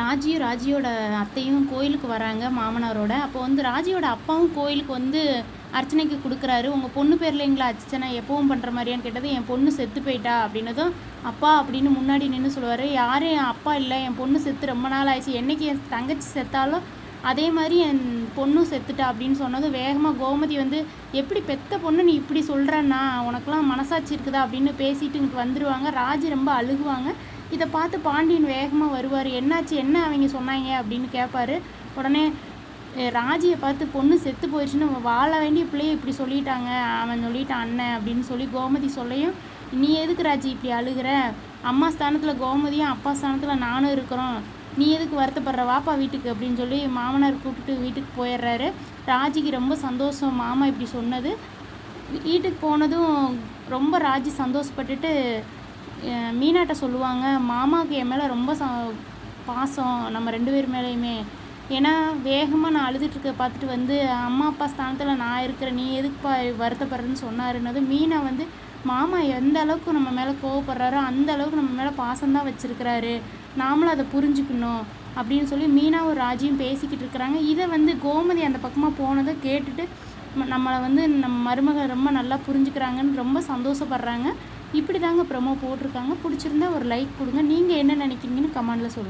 ராஜியும் ராஜியோட அத்தையும் கோயிலுக்கு வராங்க மாமனாரோட. அப்போ வந்து ராஜியோட அப்பாவும் கோயிலுக்கு வந்து அர்ச்சனைக்கு கொடுக்குறாரு. உங்கள் பொண்ணு பேரில் எங்களை அர்ச்சனை எப்பவும் பண்ணுற மாதிரியான்னு கேட்டது என் பொண்ணு செத்து போயிட்டா? அப்படின்னதும் அப்பா அப்படின்னு முன்னாடி நின்று சொல்லுவார். யாரும் என் அப்பா இல்லை. என் பொண்ணு செத்து ரொம்ப நாள் ஆயிடுச்சு. என்னைக்கு என் தங்கச்சி செத்தாலும் அதே மாதிரி என் பொண்ணும் செத்துட்டா? அப்படின்னு சொன்னதும் வேகமாக கோமதி வந்து எப்படி பெத்த பொண்ணு நீ இப்படி சொல்கிறன்னா உனக்குலாம் மனசாட்சி இருக்குதா? அப்படின்னு பேசிட்டு இங்கிட்டு வந்துடுவாங்க ராஜி ரொம்ப அழுகுவாங்க. இதை பார்த்து பாண்டியன் வேகமாக வருவார். என்னாச்சு? என்ன அவங்க சொன்னாங்க? அப்படின்னு கேட்பாரு உடனே ராஜியை பார்த்து பொண்ணு செத்து போயிடுச்சுன்னு வாழ வேண்டிய பிள்ளைய இப்படி சொல்லிட்டாங்க. அவன் சொல்லிட்டான் அண்ணன் அப்படின்னு சொல்லி கோமதி சொல்லையும் நீ எதுக்கு ராஜி இப்படி அழுகுற? அம்மா ஸ்தானத்தில் கோமதியும் அப்பா ஸ்தானத்தில் நானும் இருக்கிறோம். நீ எதுக்கு வருத்தப்படுற? வாப்பா வீட்டுக்கு அப்படின்னு சொல்லி மாமனார் கூப்பிட்டு வீட்டுக்கு போயிடுறாரு. ராஜிக்கு ரொம்ப சந்தோஷம். மாமா இப்படி சொன்னது. வீட்டுக்கு போனதும் ரொம்ப ராஜி சந்தோஷப்பட்டுட்டு மீனாட்ட சொல்லுவாங்க மாமாவுக்கு என் மேலே ரொம்ப ச பாசம் நம்ம ரெண்டு பேர் மேலேயுமே. ஏன்னா வேகமாக நான் அழுதுட்டுருக்க பார்த்துட்டு வந்து அம்மா அப்பா ஸ்தானத்தில் நான் இருக்கிறேன் நீ எதுக்குப்பா வருத்தப்படுறேன்னு சொன்னாருன்னது? மீனா வந்து மாமா எந்த அளவுக்கு நம்ம மேலே கோவப்படுறாரோ அந்த அளவுக்கு நம்ம மேலே பாசம்தான் வச்சுருக்கிறாரு. நாமளும் அதை புரிஞ்சுக்கணும். அப்படின்னு சொல்லி மீனாவும் ராஜியும் பேசிக்கிட்டு இருக்கிறாங்க. இதை வந்து கோமதி அந்த பக்கமாக போனதை கேட்டுட்டு நம்மளை வந்து நம்ம மருமகள் ரொம்ப நல்லா புரிஞ்சுக்கிறாங்கன்னு ரொம்ப சந்தோஷப்படுறாங்க. இப்படி தாங்க ப்ரமோ போட்டிருக்காங்க. பிடிச்சிருந்தா ஒரு லைக் கொடுங்க. நீங்கள் என்ன நினைக்கிறீங்கன்னு கமெண்டில் சொல்லுங்கள்